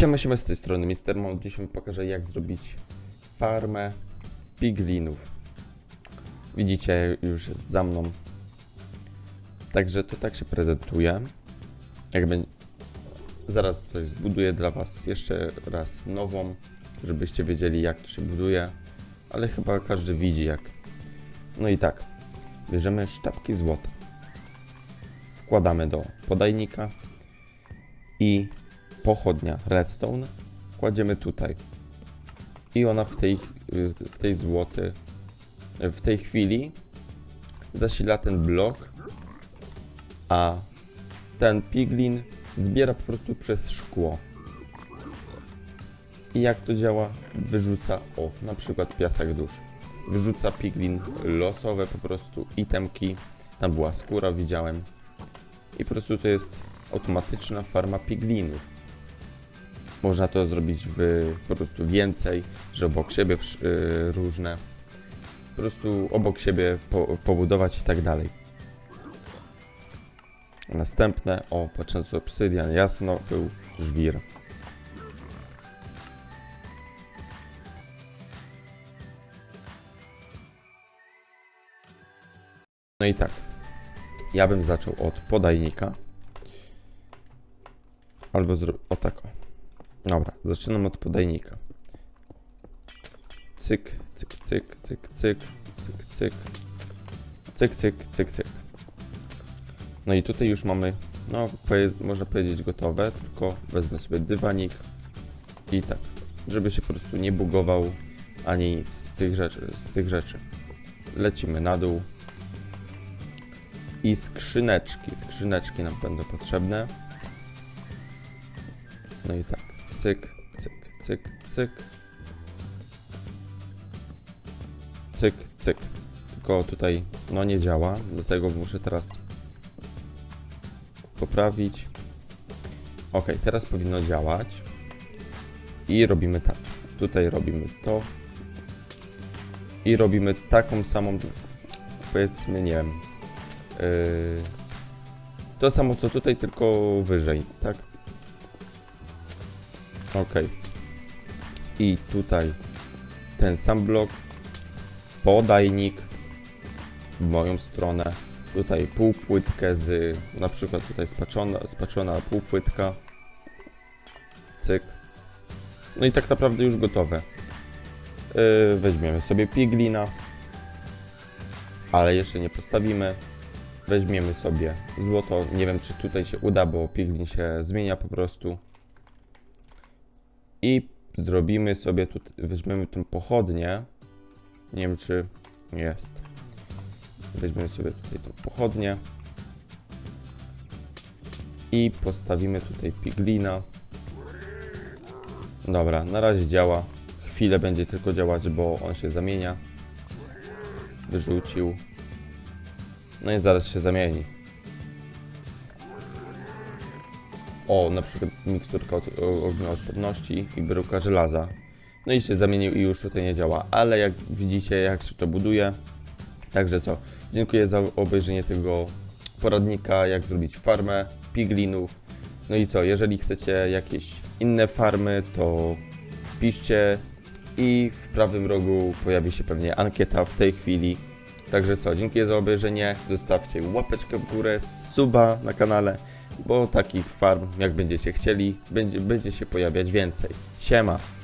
Siema, siema z tej strony Mister Mount. Dzisiaj pokażę jak zrobić farmę piglinów. Widzicie, już jest za mną. Także to tak się prezentuje. Jakby zaraz tutaj zbuduję dla was jeszcze raz nową, żebyście wiedzieli jak to się buduje. Ale chyba każdy widzi jak. No i tak. Bierzemy sztabki złota. Wkładamy do podajnika i pochodnia redstone kładziemy tutaj. I ona w tej, w tej złoty, w tej chwili zasila ten blok, a ten piglin zbiera po prostu przez szkło. I jak to działa? Wyrzuca, o, na przykład piasek dusz. Wyrzuca piglin losowe po prostu itemki. Tam była skóra, widziałem. I po prostu to jest automatyczna farma piglinów. Można to zrobić w, po prostu więcej, że obok siebie y, różne. Po prostu obok siebie po, pobudować i tak dalej. Następne, o, patrząc obsydian, jasno, był żwir. No i tak, ja bym zaczął od podajnika. Albo zro... o tak. Dobra, zaczynam od podajnika. Cyk, cyk, cyk, cyk, cyk, cyk, cyk. Cyk, cyk, cyk, cyk. No i tutaj już mamy, no można powiedzieć gotowe, tylko wezmę sobie dywanik i tak, żeby się po prostu nie bugował ani nic z tych rzeczy. Z tych rzeczy. Lecimy na dół. I skrzyneczki. Skrzyneczki nam będą potrzebne. No i tak, cyk, cyk, cyk, cyk. Cyk, cyk. Tylko tutaj no nie działa, dlatego muszę teraz poprawić. Ok, teraz powinno działać. I robimy tak. Tutaj robimy to. I robimy taką samą, powiedzmy, nie wiem. Yy, to samo co tutaj, tylko wyżej, tak? Ok. I tutaj ten sam blok, podajnik w moją stronę. Tutaj półpłytkę z, na przykład tutaj spaczona, spaczona półpłytka. Cyk. No i tak naprawdę już gotowe. Yy, weźmiemy sobie piglina, ale jeszcze nie postawimy. Weźmiemy sobie złoto. Nie wiem, czy tutaj się uda, bo piglin się zmienia po prostu. I zrobimy sobie tutaj, weźmiemy tą pochodnię. Nie wiem, czy jest. Weźmiemy sobie tutaj tą pochodnię. I postawimy tutaj piglina. Dobra, na razie działa. Chwilę będzie tylko działać, bo on się zamienia. Wyrzucił. No i zaraz się zamieni. O, na przykład miksturka od, o- ognioodporności i bryłka żelaza. No i się zamienił i już tutaj nie działa, ale jak widzicie jak się to buduje. Także co, dziękuję za obejrzenie tego poradnika, jak zrobić farmę piglinów. No i co, jeżeli chcecie jakieś inne farmy, to piszcie i w prawym rogu pojawi się pewnie ankieta w tej chwili. Także co, dziękuję za obejrzenie, zostawcie łapeczkę w górę, suba na kanale, bo takich farm jak będziecie chcieli, będzie, będzie się pojawiać więcej. Siema!